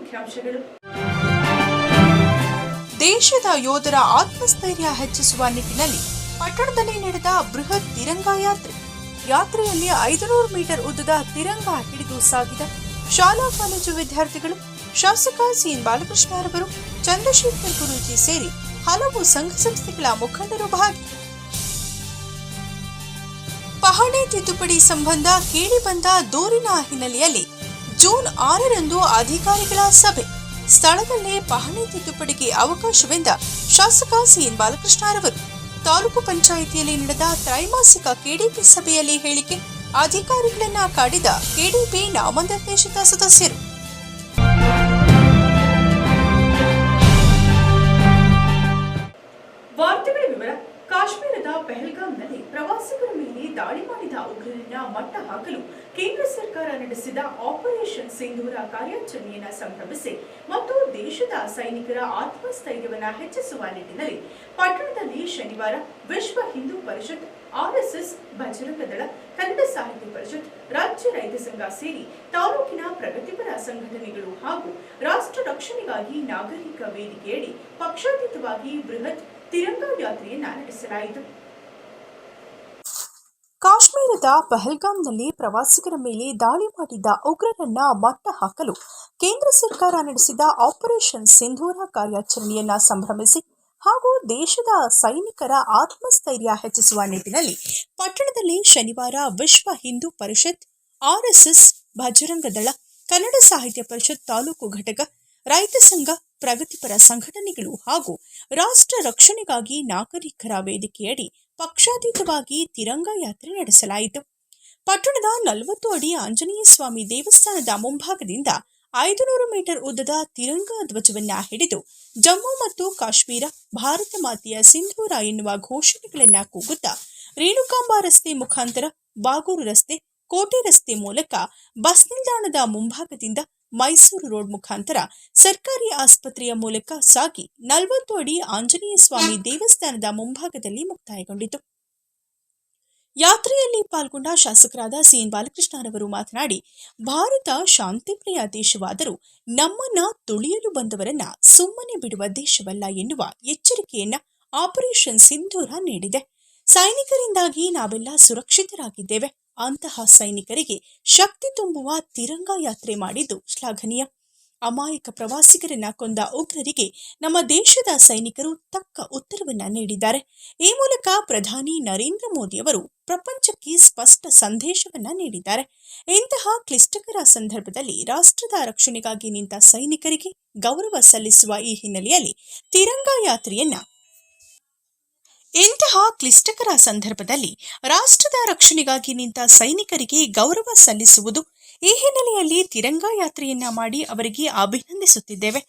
ಮುಖ್ಯಾಂಶಗಳು. ದೇಶದ ಯೋಧರ ಆತ್ಮಸ್ಥೈರ್ಯ ಹೆಚ್ಚಿಸುವ ನಿಟ್ಟಿನಲ್ಲಿ ಪಟ್ಟಣದಲ್ಲಿ ನಡೆದ ಬೃಹತ್ ತಿರಂಗಾ ಯಾತ್ರೆ. ಯಾತ್ರೆಯಲ್ಲಿ ಐದುನೂರು ಮೀಟರ್ ಉದ್ದದ ತಿರಂಗ ಹಿಡಿದು ಸಾಗಿದ ಶಾಲಾ ಕಾಲೇಜು ವಿದ್ಯಾರ್ಥಿಗಳು ಶಾಸಕ ಸಿಎನ್ ಬಾಲಕೃಷ್ಣರವರು ಚಂದ್ರಶೇಖರ್ ಗುರೂಜಿ ಸೇರಿ ಹಲವು ಸಂಘ ಸಂಸ್ಥೆಗಳ ಮುಖಂಡರು ಭಾಗಿ ಪಹಣೆ ತಿದ್ದುಪಡಿ ಸಂಬಂಧ ಕೇಳಿಬಂದ ದೂರಿನ ಹಿನ್ನೆಲೆಯಲ್ಲಿ ಜೂನ್ ಆರರಂದು ಅಧಿಕಾರಿಗಳ ಸಭೆ. ಸ್ಥಳದಲ್ಲೇ ಪಹಣಿ ತಿದ್ದುಪಡಿಗೆ ಅವಕಾಶವೆಂದ ಶಾಸಕ ಸಿಎನ್ ಬಾಲಕೃಷ್ಣರವರು. ತಾಲೂಕು ಪಂಚಾಯಿತಿಯಲ್ಲಿ ನಡೆದ ತ್ರೈಮಾಸಿಕ ಕೆಡಿಪಿ ಸಭೆಯಲ್ಲಿ ಹೇಳಿಕೆ, ಅಧಿಕಾರಿಗಳನ್ನ ಕಾಡಿದ ಕೆಡಿಪಿ ನಾಮನಿರ್ದೇಶಿತ ಸದಸ್ಯರು. ಕಾಶ್ಮೀರದ ಪೆಹಲ್ಗಾಂನಲ್ಲಿ ಪ್ರವಾಸಿಗರ ಮೇಲೆ ದಾಳಿ ಮಾಡಿದ ಉಗ್ರರನ್ನ ಮಟ್ಟ ಹಾಕಲು ಕೇಂದ್ರ ಸರ್ಕಾರ ನಡೆಸಿದ ಆಪರೇಷನ್ ಸಿಂಧೂರ ಕಾರ್ಯಾಚರಣೆಯನ್ನು ಸಂಭ್ರಮಿಸಿ ಮತ್ತು ದೇಶದ ಸೈನಿಕರ ಆತ್ಮಸ್ಥೈರ್ಯವನ್ನು ಹೆಚ್ಚಿಸುವ ನಿಟ್ಟಿನಲ್ಲಿ ಪಟ್ಟಣದಲ್ಲಿ ಶನಿವಾರ ವಿಶ್ವ ಹಿಂದೂ ಪರಿಷತ್ ಆರ್ಎಸ್ಎಸ್ ಬಜರಂಗ ದಳ, ಕನ್ನಡ ಸಾಹಿತ್ಯ ಪರಿಷತ್, ರಾಜ್ಯ ರೈತ ಸಂಘ ಸೇರಿ ತಾಲೂಕಿನ ಪ್ರಗತಿಪರ ಸಂಘಟನೆಗಳು ಹಾಗೂ ರಾಷ್ಟ್ರ ರಕ್ಷಣೆಗಾಗಿ ನಾಗರಿಕ ವೇದಿಕೆಯಡಿ ಪಕ್ಷಾತೀತವಾಗಿ ಬೃಹತ್ ತಿರಂಗ ಯಾತ್ರೆಯನ್ನು ನಡೆಸಲಾಯಿತು. ಕಾಶ್ಮೀರದ ಪಹಲ್ಗಾಂನಲ್ಲಿ ಪ್ರವಾಸಿಗರ ಮೇಲೆ ದಾಳಿ ಮಾಡಿದ್ದ ಉಗ್ರರನ್ನ ಮಟ್ಟ ಹಾಕಲು ಕೇಂದ್ರ ಸರ್ಕಾರ ನಡೆಸಿದ ಆಪರೇಷನ್ ಸಿಂಧೂರ ಕಾರ್ಯಾಚರಣೆಯನ್ನ ಸಂಭ್ರಮಿಸಿ ಹಾಗೂ ದೇಶದ ಸೈನಿಕರ ಆತ್ಮಸ್ಥೈರ್ಯ ಹೆಚ್ಚಿಸುವ ನಿಟ್ಟಿನಲ್ಲಿ ಪಟ್ಟಣದಲ್ಲಿ ಶನಿವಾರ ವಿಶ್ವ ಹಿಂದೂ ಪರಿಷತ್, ಆರ್ಎಸ್ಎಸ್ ಬಜರಂಗ ದಳ, ಕನ್ನಡ ಸಾಹಿತ್ಯ ಪರಿಷತ್ ತಾಲೂಕು ಘಟಕ, ರೈತ ಸಂಘ, ಪ್ರಗತಿಪರ ಸಂಘಟನೆಗಳು ಹಾಗೂ ರಾಷ್ಟ್ರ ರಕ್ಷಣೆಗಾಗಿ ನಾಗರಿಕರ ವೇದಿಕೆಯಡಿ ಪಕ್ಷಾತೀತವಾಗಿ ತಿರಂಗ ಯಾತ್ರೆ ನಡೆಸಲಾಯಿತು. ಪಟ್ಟಣದ ನಲವತ್ತು ಅಡಿ ಆಂಜನೇಯ ಸ್ವಾಮಿ ದೇವಸ್ಥಾನದ ಮುಂಭಾಗದಿಂದ ಐದುನೂರು ಮೀಟರ್ ಉದ್ದದ ತಿರಂಗ ಧ್ವಜವನ್ನ ಹಿಡಿದು ಜಮ್ಮು ಮತ್ತು ಕಾಶ್ಮೀರ, ಭಾರತ ಮಾತೆಯ ಸಿಂಧೂರ ಎನ್ನುವ ಘೋಷಣೆಗಳನ್ನ ಕೂಗುತ್ತಾ ರೇಣುಕಾಂಬ ರಸ್ತೆ ಮುಖಾಂತರ ಬಾಗೂರು ರಸ್ತೆ, ಕೋಟೆ ರಸ್ತೆ ಮೂಲಕ ಬಸ್ ನಿಲ್ದಾಣದ ಮುಂಭಾಗದಿಂದ ಮೈಸೂರು ರೋಡ್ ಮುಖಾಂತರ ಸರ್ಕಾರಿ ಆಸ್ಪತ್ರೆಯ ಮೂಲಕ ಸಾಗಿ ನಲವತ್ತು ಅಡಿ ಆಂಜನೇಯ ಸ್ವಾಮಿ ದೇವಸ್ಥಾನದ ಮುಂಭಾಗದಲ್ಲಿ ಮುಕ್ತಾಯಗೊಂಡಿತು. ಯಾತ್ರೆಯಲ್ಲಿ ಪಾಲ್ಗೊಂಡ ಶಾಸಕರಾದ ಸಿಎನ್ ಬಾಲಕೃಷ್ಣರವರು ಮಾತನಾಡಿ, ಭಾರತ ಶಾಂತಿಪ್ರಿಯ ದೇಶವಾದರೂ ನಮ್ಮನ್ನ ತುಳಿಯಲು ಬಂದವರನ್ನ ಸುಮ್ಮನೆ ಬಿಡುವ ದೇಶವಲ್ಲ ಎನ್ನುವ ಎಚ್ಚರಿಕೆಯನ್ನ ಆಪರೇಷನ್ ಸಿಂಧೂರ ನೀಡಿದೆ. ಸೈನಿಕರಿಂದಾಗಿ ನಾವೆಲ್ಲ ಸುರಕ್ಷಿತರಾಗಿದ್ದೇವೆ. ಅಂತಹ ಸೈನಿಕರಿಗೆ ಶಕ್ತಿ ತುಂಬುವ ತಿರಂಗ ಯಾತ್ರೆ ಮಾಡಿದ್ದು ಶ್ಲಾಘನೀಯ. ಅಮಾಯಕ ಪ್ರವಾಸಿಗರನ್ನ ಕೊಂದ ಉಗ್ರರಿಗೆ ನಮ್ಮ ದೇಶದ ಸೈನಿಕರು ತಕ್ಕ ಉತ್ತರವನ್ನ ನೀಡಿದ್ದಾರೆ. ಈ ಮೂಲಕ ಪ್ರಧಾನಿ ನರೇಂದ್ರ ಮೋದಿಯವರು ಪ್ರಪಂಚಕ್ಕೆ ಸ್ಪಷ್ಟ ಸಂದೇಶವನ್ನ ನೀಡಿದ್ದಾರೆ. ಇಂತಹ ಕ್ಲಿಷ್ಟಕರ ಸಂದರ್ಭದಲ್ಲಿ ರಾಷ್ಟ್ರದ ರಕ್ಷಣೆಗಾಗಿ ನಿಂತ ಸೈನಿಕರಿಗೆ ಗೌರವ ಸಲ್ಲಿಸುವ ಈ ಹಿನ್ನೆಲೆಯಲ್ಲಿ ತಿರಂಗ ಯಾತ್ರೆಯನ್ನ ಇಂತಹ ಕ್ಲಿಷ್ಟಕರ ಸಂದರ್ಭದಲ್ಲಿ ರಾಷ್ಟ್ರದ ರಕ್ಷಣೆಗಾಗಿ ನಿಂತ ಸೈನಿಕರಿಗೆ ಗೌರವ ಸಲ್ಲಿಸುವುದು ಈ ಹಿನ್ನೆಲೆಯಲ್ಲಿ ತಿರಂಗ ಯಾತ್ರೆಯನ್ನ ಮಾಡಿ ಅವರಿಗೆ ಅಭಿನಂದಿಸುತ್ತಿದ್ದೇವೆ.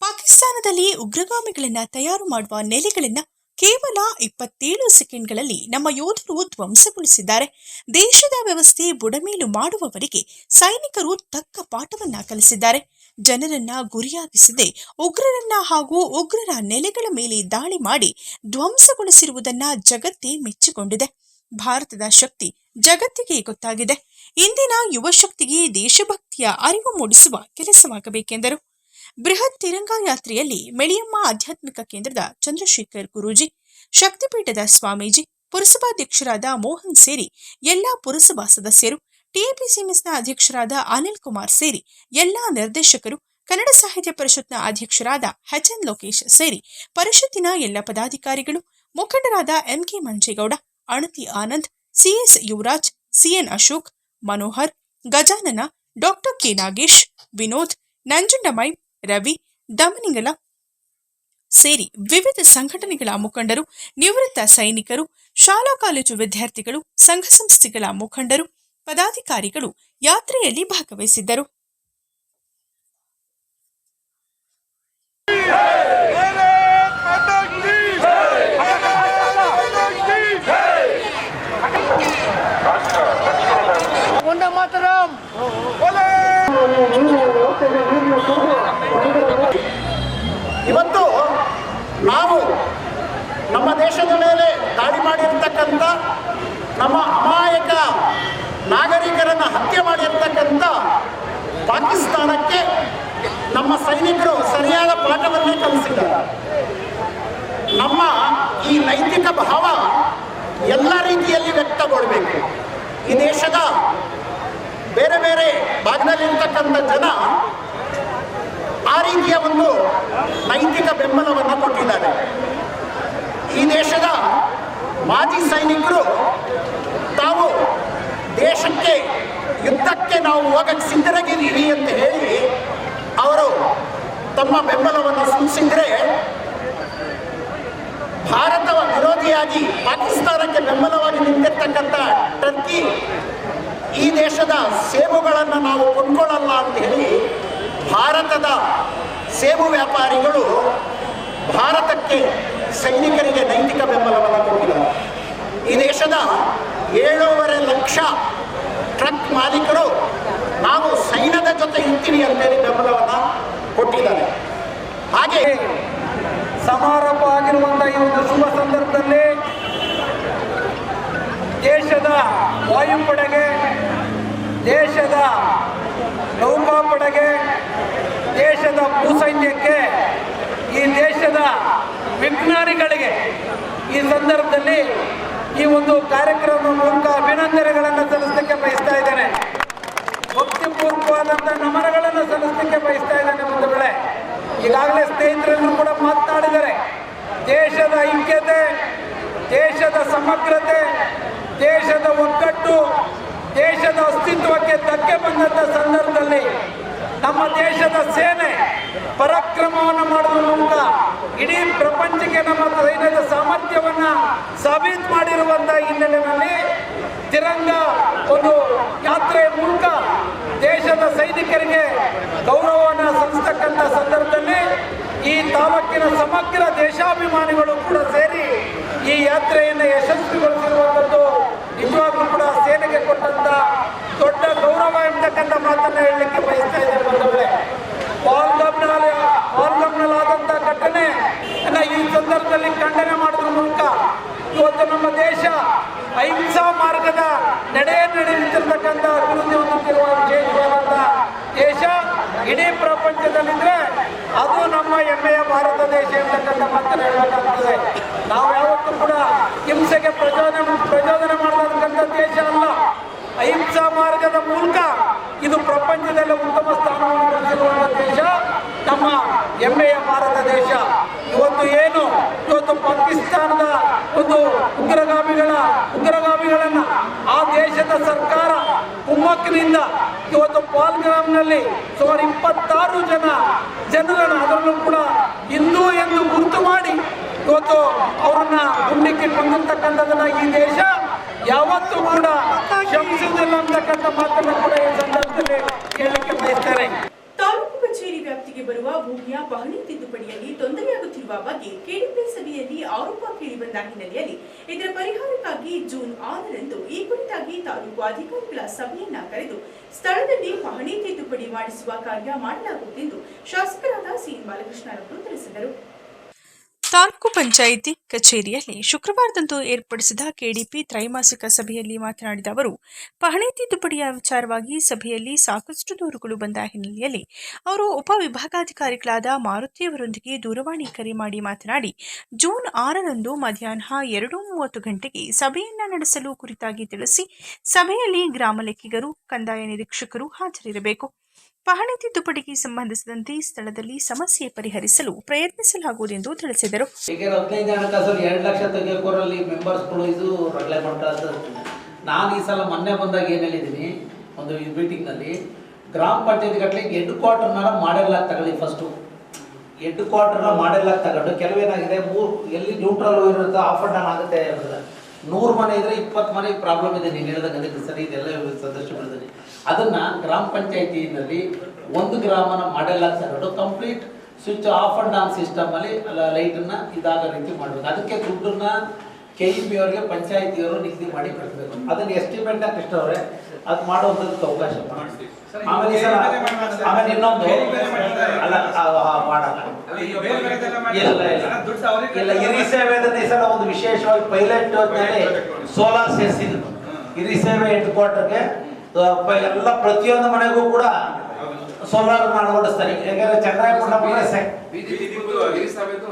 ಪಾಕಿಸ್ತಾನದಲ್ಲಿ ಉಗ್ರಗಾಮಿಗಳನ್ನ ತಯಾರು ಮಾಡುವ ನೆಲೆಗಳನ್ನ ಕೇವಲ ಇಪ್ಪತ್ತೇಳು ಸೆಕೆಂಡ್ಗಳಲ್ಲಿ ನಮ್ಮ ಯೋಧರು ಧ್ವಂಸಗೊಳಿಸಿದ್ದಾರೆ. ದೇಶದ ವ್ಯವಸ್ಥೆ ಬುಡಮೇಲು ಮಾಡುವವರಿಗೆ ಸೈನಿಕರು ತಕ್ಕ ಪಾಠವನ್ನ ಕಲಿಸಿದ್ದಾರೆ. ಜನರನ್ನ ಗುರಿಯಾಗಿಸದೆ ಉಗ್ರರನ್ನ ಹಾಗೂ ಉಗ್ರರ ನೆಲೆಗಳ ಮೇಲೆ ದಾಳಿ ಮಾಡಿ ಧ್ವಂಸಗೊಳಿಸಿರುವುದನ್ನ ಜಗತ್ತೇ ಮೆಚ್ಚಿಕೊಂಡಿದೆ. ಭಾರತದ ಶಕ್ತಿ ಜಗತ್ತಿಗೆ ಗೊತ್ತಾಗಿದೆ. ಇಂದಿನ ಯುವ ಶಕ್ತಿಗೆ ದೇಶಭಕ್ತಿಯ ಅರಿವು ಮೂಡಿಸುವ ಕೆಲಸವಾಗಬೇಕೆಂದರು. ಬೃಹತ್ ತಿರಂಗಾ ಯಾತ್ರೆಯಲ್ಲಿ ಮೆಳಿಯಮ್ಮ ಆಧ್ಯಾತ್ಮಿಕ ಕೇಂದ್ರದ ಚಂದ್ರಶೇಖರ್ ಗುರೂಜಿ, ಶಕ್ತಿಪೀಠದ ಸ್ವಾಮೀಜಿ, ಪುರಸಭಾಧ್ಯಕ್ಷರಾದ ಮೋಹನ್ ಸೇರಿ ಎಲ್ಲಾ ಪುರಸಭಾ ಸದಸ್ಯರು ಟಿಎಪಿಸಿಎಂಎಸ್ನ ಅಧ್ಯಕ್ಷರಾದ ಅನಿಲ್ ಕುಮಾರ್ ಸೇರಿ ಎಲ್ಲಾ ನಿರ್ದೇಶಕರು, ಕನ್ನಡ ಸಾಹಿತ್ಯ ಪರಿಷತ್ನ ಅಧ್ಯಕ್ಷರಾದ ಎನ್ ಲೋಕೇಶ್ ಸೇರಿ, ಪರಿಷತ್ತಿನ ಎಲ್ಲ ಪದಾಧಿಕಾರಿಗಳು, ಮುಖಂಡರಾದ M K Manjegowda, Anati Anand, C S Yuvaraj, C N Ashok, Manohar, Gajanana, doctor K Nagesh, Vinod, ನಂಜುಂಡಮೈ, Ravi, ದಮನಿಂಗಲ ಸೇರಿ ವಿವಿಧ ಸಂಘಟನೆಗಳ ಮುಖಂಡರು, ನಿವೃತ್ತ ಸೈನಿಕರು, ಶಾಲಾ ಕಾಲೇಜು ವಿದ್ಯಾರ್ಥಿಗಳು, ಸಂಘ ಸಂಸ್ಥೆಗಳ ಮುಖಂಡರು ಪದಾಧಿಕಾರಿಗಳು ಯಾತ್ರೆಯಲ್ಲಿ ಭಾಗವಹಿಸಿದ್ದರು. ಇವತ್ತು ನಾವು ನಮ್ಮ ದೇಶದ ಮೇಲೆ ದಾಳಿ ಮಾಡಿರ್ತಕ್ಕಂಥ ನಮ್ಮ ಅಮಾಯಕ ನಾಗರಿಕರನ್ನು ಹತ್ಯೆ ಮಾಡಿರ್ತಕ್ಕಂಥ ಪಾಕಿಸ್ತಾನಕ್ಕೆ ನಮ್ಮ ಸೈನಿಕರು ಸರಿಯಾದ ಪಾಠವನ್ನೇ ಕಲಿಸಿದ್ದಾರೆ. ನಮ್ಮ ಈ ನೈತಿಕ ಭಾವ ಎಲ್ಲ ರೀತಿಯಲ್ಲಿ ವ್ಯಕ್ತಗೊಳ್ಬೇಕು. ಈ ದೇಶದ ಬೇರೆ ಬೇರೆ ಭಾಗದಲ್ಲಿರ್ತಕ್ಕಂಥ ಜನ ಆ ರೀತಿಯ ಒಂದು ನೈತಿಕ ಬೆಂಬಲವನ್ನು ಕೊಟ್ಟಿದ್ದಾರೆ. ಈ ದೇಶದ ಮಾಜಿ ಸೈನಿಕರು ತಾವು ದೇಶಕ್ಕೆ ಯುದ್ಧಕ್ಕೆ ನಾವು ಹೋಗಕ್ಕೆ ಸಿದ್ಧರಾಗಿದ್ದೀವಿ ಅಂತ ಹೇಳಿ ಅವರು ತಮ್ಮ ಬೆಂಬಲವನ್ನು ಸೂಚಿಸಿದರೆ ಭಾರತವ ವಿರೋಧಿಯಾಗಿ ಪಾಕಿಸ್ತಾನಕ್ಕೆ ಬೆಂಬಲವಾಗಿ ನಿಂತಿರ್ತಕ್ಕಂಥ ಟರ್ಕಿ ಈ ದೇಶದ ಸೇಬುಗಳನ್ನು ನಾವು ಕೊಂಡ್ಕೊಳ್ಳಲ್ಲ ಅಂತ ಹೇಳಿ ಭಾರತದ ಸೇಬು ವ್ಯಾಪಾರಿಗಳು ಭಾರತಕ್ಕೆ ಸೈನಿಕರಿಗೆ ನೈತಿಕ ಬೆಂಬಲವನ್ನು ಕೊಟ್ಟಿದ್ದಾರೆ. ಈ ದೇಶದ ಏಳೂವರೆ ಲಕ್ಷ ಟ್ರಕ್ ಮಾಲೀಕರು ನಾವು ಸೈನ್ಯದ ಜೊತೆ ಇರ್ತೀವಿ ಅಂತೇಳಿ ಬೆಂಬಲವನ್ನ ಕೊಟ್ಟಿದ್ದಾರೆ ಹಾಗೆ ಸಮಾರಂಭ ಆಗಿರುವಂತಹ ಈ ಒಂದು ಶುಭ ಸಂದರ್ಭದಲ್ಲಿ ದೇಶದ ವಾಯುಪಡೆಗೆ, ದೇಶದ ನೌಕಾಪಡೆಗೆ, ದೇಶದ ಭೂಸೈನ್ಯಕ್ಕೆ, ಈ ದೇಶದ ವಿಜ್ಞಾನಿಗಳಿಗೆ ಈ ಸಂದರ್ಭದಲ್ಲಿ ಈ ಒಂದು ಕಾರ್ಯಕ್ರಮದ ಮೂಲಕ ಅಭಿನಂದನೆಗಳನ್ನು ಇದ್ದೇನೆ ಭಕ್ತಿಪೂರ್ವವಾದಂಥ ನಮನಗಳನ್ನು ಸಲ್ಲಿಸಲಿಕ್ಕೆ ಬಯಸ್ತಾ ಒಂದು ಕಡೆ ಈಗಾಗಲೇ ಸ್ನೇಹಿತರೆಲ್ಲರೂ ಕೂಡ ಮಾತನಾಡಿದರೆ ದೇಶದ ಐಕ್ಯತೆ, ದೇಶದ ಸಮಗ್ರತೆ, ದೇಶದ ಒಗ್ಗಟ್ಟು, ದೇಶದ ಅಸ್ತಿತ್ವಕ್ಕೆ ಧಕ್ಕೆ ಬಂದಂಥ ಸಂದರ್ಭದಲ್ಲಿ ನಮ್ಮ ದೇಶದ ಸೇನೆ ಪರಾಕ್ರಮವನ್ನು ಮಾಡುವ ಮೂಲಕ ಇಡೀ ಪ್ರಪಂಚಕ್ಕೆ ನಮ್ಮ ಸೈನ್ಯದ ಸಾಮರ್ಥ್ಯವನ್ನು ಸಾಬೀತು ಮಾಡಿರುವಂಥ ಹಿನ್ನೆಲೆಯಲ್ಲಿ ತಿರಂಗ ಒಂದು ಯಾತ್ರೆಯ ಮೂಲಕ ದೇಶದ ಸೈನಿಕರಿಗೆ ಗೌರವವನ್ನು ಸಲ್ಲಿಸ್ತಕ್ಕಂಥ ಸಂದರ್ಭದಲ್ಲಿ ಈ ತಾಲೂಕಿನ ಸಮಗ್ರ ದೇಶಾಭಿಮಾನಿಗಳು ಕೂಡ ಸೇರಿ ಈ ಯಾತ್ರೆಯನ್ನು ಯಶಸ್ವಿಗೊಳಿಸಿರುವಂಥದ್ದು ನಿಜವಾಗ್ಲೂ ಕೂಡ ಸೇನೆಗೆ ಕೊಟ್ಟಂತ ದೊಡ್ಡ ಗೌರವ ಎಂಬತಕ್ಕಂಥ ಮಾತನ್ನು ಹೇಳಲಿಕ್ಕೆ ಬಯಸ್ತಾ ಇದ್ದಾರೆ ಪಾಲ್ಗಮ್ನಲ್ಲಿ ಪಾಲ್ಗಮ್ನಲ್ಲಾದಂಥ ಘಟನೆ ಈ ಸಂದರ್ಭದಲ್ಲಿ ಖಂಡನೆ ಮಾಡೋದ್ರ ಮೂಲಕ ಇವತ್ತು ನಮ್ಮ ದೇಶ ಅಹಿಂಸಾ ಮಾರ್ಗದ ನಡೆ ನಡೆಯುತ್ತಿರ್ತಕ್ಕಂಥ ಅಭಿವೃದ್ಧಿ ಹೊಂದುತ್ತಿರುವ ವಿಶೇಷವಾದಂಥ ದೇಶ ಇಡೀ ಪ್ರಪಂಚದಲ್ಲಿದ್ರೆ ಅದು ನಮ್ಮ ಹೆಮ್ಮೆಯ ಭಾರತ ದೇಶ ಎಂಬತಕ್ಕಂಥ ಮಾತನ್ನು ಹೇಳಬೇಕಾಗ್ತದೆ. ನಾವು ಯಾವತ್ತೂ ಕೂಡ ಹಿಂಸೆಗೆ ಪ್ರಚೋದನೆ ಪ್ರಚೋದನೆ ಮಾಡತಕ್ಕಂಥ ದೇಶ ಅಲ್ಲ. ಅಹಿಂಸಾ ಮಾರ್ಗದ ಮೂಲಕ ಇದು ಪ್ರಪಂಚದಲ್ಲಿ ಉತ್ತಮ ಸ್ಥಾನವನ್ನು ಗಳಿಸಿರುವಂಥ ದೇಶ, ನಮ್ಮ ಹೆಮ್ಮೆಯ ಭಾರತ ದೇಶ. ಇವತ್ತು ಏನು? ಇವತ್ತು ಪಾಕಿಸ್ತಾನದ ಒಂದು ಉಗ್ರಗಾಮಿಗಳ ಉಗ್ರಗಾಮಿಗಳನ್ನ ಆ ದೇಶದ ಸರ್ಕಾರ ಕುಮ್ಮಕ್ಕಿನಿಂದ ಇವತ್ತು ಪಾಲ್ಗ್ರಾಮ್ನಲ್ಲಿ ಸುಮಾರು ಇಪ್ಪತ್ತಾರು ಜನ ಜನರನ್ನು ಅದರಲ್ಲೂ ಕೂಡ ಹಿಂದೂ ಎಂದು ಗುರುತು ಮಾಡಿ ಇವತ್ತು ಅವರನ್ನ ಗುಂಡಿಕ್ಕೆ ಕೊಂದಿರ್ತಕ್ಕಂಥದ್ದನ್ನ ಈ ದೇಶ ಯಾವತ್ತೂ ಕೂಡ ಕ್ಷಮಿಸುವುದಿಲ್ಲ ಅಂತಕ್ಕಂಥ ಮಾತನ್ನು ಕೂಡ ಈ ಸಂದರ್ಭದಲ್ಲಿ ಕೇಳಲಿಕ್ಕೆ ಬಯಸ್ತಾರೆ ತಾಲೂಕು ಕಚೇರಿ ವ್ಯಾಪ್ತಿಗೆ ಬರುವ ಭೂಮಿಯ ಪಹಣಿ ತಿದ್ದುಪಡಿಯಲ್ಲಿ ತೊಂದರೆಯಾಗುತ್ತಿರುವ ಬಗ್ಗೆ ಕೆಡಿಪಿ ಸಭೆಯಲ್ಲಿ ಆರೋಪ ಕೇಳಿಬಂದ ಹಿನ್ನೆಲೆಯಲ್ಲಿ, ಇದರ ಪರಿಹಾರಕ್ಕಾಗಿ ಜೂನ್ ಆರರಂದು ಈ ಕುರಿತಾಗಿ ತಾಲೂಕು ಅಧಿಕಾರಿಗಳ ಸಭೆಯನ್ನ ಕರೆದು ಸ್ಥಳದಲ್ಲಿ ಪಹಣಿ ತಿದ್ದುಪಡಿ ಮಾಡಿಸುವ ಕಾರ್ಯ ಮಾಡಲಾಗುವುದೆಂದು ಶಾಸಕರಾದ ಸಿ ಬಾಲಕೃಷ್ಣರವರು ತಿಳಿಸಿದರು. ತಾಲೂಕು ಪಂಚಾಯಿತಿ ಕಚೇರಿಯಲ್ಲಿ ಶುಕ್ರವಾರದಂದು ಏರ್ಪಡಿಸಿದ ಕೆಡಿಪಿ ತ್ರೈಮಾಸಿಕ ಸಭೆಯಲ್ಲಿ ಮಾತನಾಡಿದ ಅವರು, ಪಹಣಿ ತಿದ್ದುಪಡಿಯ ವಿಚಾರವಾಗಿ ಸಭೆಯಲ್ಲಿ ಸಾಕಷ್ಟು ದೂರುಗಳು ಬಂದ ಹಿನ್ನೆಲೆಯಲ್ಲಿ ಅವರು ಉಪವಿಭಾಗಾಧಿಕಾರಿಗಳಾದ ಮಾರುತಿಯವರೊಂದಿಗೆ ದೂರವಾಣಿ ಕರೆ ಮಾಡಿ ಮಾತನಾಡಿ, ಜೂನ್ ಆರರಂದು ಮಧ್ಯಾಹ್ನ ಎರಡು ಮೂವತ್ತು ಗಂಟೆಗೆ ಸಭೆಯನ್ನ ನಡೆಸಲು ಕುರಿತಾಗಿ ತಿಳಿಸಿ, ಸಭೆಯಲ್ಲಿ ಗ್ರಾಮ ಲೆಕ್ಕಿಗರು, ಕಂದಾಯ ನಿರೀಕ್ಷಕರು ಹಾಜರಿರಬೇಕು. ಪಹಣಿ ತಿದ್ದುಪಡಿಗೆ ಸಂಬಂಧಿಸಿದಂತೆ ಸ್ಥಳದಲ್ಲಿ ಸಮಸ್ಯೆ ಪರಿಹರಿಸಲು ಪ್ರಯತ್ನಿಸಲಾಗುವುದೆಂದು ತಿಳಿಸಿದರು. ಈಗ ಹದಿನೈದು ಹಣಕಾಸಲ್ಲಿ ಎರಡು ಲಕ್ಷ ಮೆಂಬರ್ಸ್ಗಳು ಇದು ನಾನು ಈ ಸಲ ಮೊನ್ನೆ ಬಂದಾಗ ಏನು ಹೇಳಿದ್ದೀನಿ ಒಂದು ಮೀಟಿಂಗ್ನಲ್ಲಿ ಗ್ರಾಮ ಪಂಚಾಯತ್ ಗಟ್ಟಲೆ ಹೆಡ್ ಮಾಡೆಲ್ ಆಗಿ ತಗೊಳ್ಳಿ ಫಸ್ಟು ಹೆಡ್ ಕ್ವಾರ್ಟರ್ನ ಮಾಡೆಲ್ಲ ತಗೊಂಡು ಕೆಲವೇನಾಗಿದೆ ಮೂರು ಎಲ್ಲಿ ನ್ಯೂಟ್ರಲ್ ಇರುತ್ತೆ ಆಫ್ ಅಂಡ್ ಡೌನ್ ಆಗುತ್ತೆ ನೂರು ಮನೆ ಇದ್ರೆ ಇಪ್ಪತ್ತು ಮನೆಗೆ ಪ್ರಾಬ್ಲಮ್ ಇದೆ, ನೀನು ಹೇಳಿದಾಗ ಸರಿ, ಇದೆಲ್ಲ ಬೆಳೆದಿದೆ ಅದನ್ನ ಗ್ರಾಮ ಪಂಚಾಯತಿನಲ್ಲಿ ಒಂದು ಗ್ರಾಮನ ಮಾಡೆಲ್ಲ ತಗೊಂಡು complete switch off and on system ಅಲ್ಲಿ ಲೈಟನ್ನ ಇದಾಗೋ ರೀತಿ ಮಾಡಬೇಕು. ಅದಕ್ಕೆ ದುಡ್ಡನ್ನ ಕೆ ಇ ಪಿ ಅವರಿಗೆ ಪಂಚಾಯತಿಯವರು ನಿಗದಿ ಮಾಡಿ ಕಟ್ಟಬೇಕು ಅದನ್ನ ಎಸ್ಟಿಮೇಟ್ ಕೃಷ್ಣ ಅವ್ರೆ ಅದು ಮಾಡುವಂಥದ್ದಕ್ಕೆ ಅವಕಾಶ ಆಮೇಲೆ ಆಮೇಲೆ ಇನ್ನೊಂದು ಅಲ್ಲ ಮಾಡಲ್ಲ. ಇಲ್ಲ ಹಿರಿ ಸೇವೆದಲ್ಲಿ ಸಲ ಒಂದು ವಿಶೇಷವಾಗಿ ಪೈಲಟ್ ಸೋಲಾರ್ ಸೇರಿಸಿದ್ರು ಹಿರಿ ಸೇವೆ ಹೆಡ್ ಕ್ವಾರ್ಟರ್ಗೆ ಎಲ್ಲ ಪ್ರತಿಯೊಂದು ಮನೆಗೂ ಕೂಡ ಸೋಲಾರ್ ಅಳವಡಿಸ್ತಾರೆ ಯಾಕಂದ್ರೆ